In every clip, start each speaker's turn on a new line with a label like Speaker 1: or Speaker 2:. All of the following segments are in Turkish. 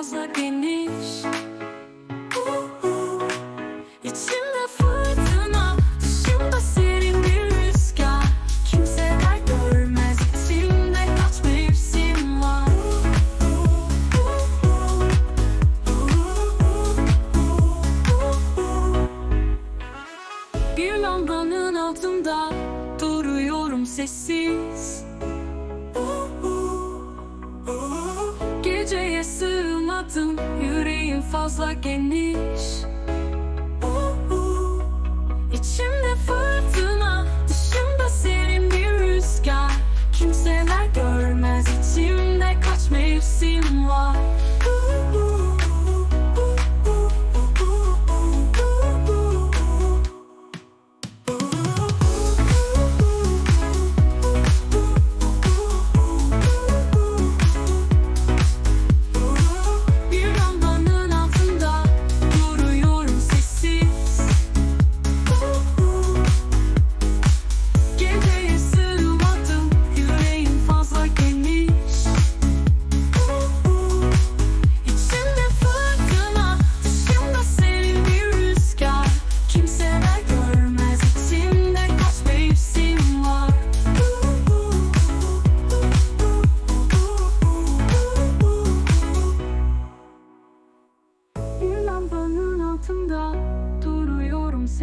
Speaker 1: fazla geniş. Fırtına Dışımda serin bir rüzgar. Kimse görmez İçimde kaç mevsim var. Uh Bir lambanın altında Duruyorum sessiz. Sığmadım Yüreğim fazla geniş. Uh, uh. İçimde fırtına Dışımda serin bir rüzgar. Kimseler görmez içimde kaç mevsim var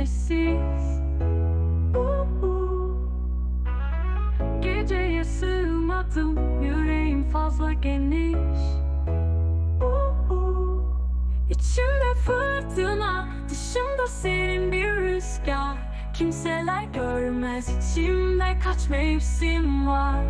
Speaker 1: sessiz. Geceye sığmadım yüreğim fazla geniş. İçimde fırtına dışımda serin bir rüzgar. Kimseler görmez içimde kaç mevsim var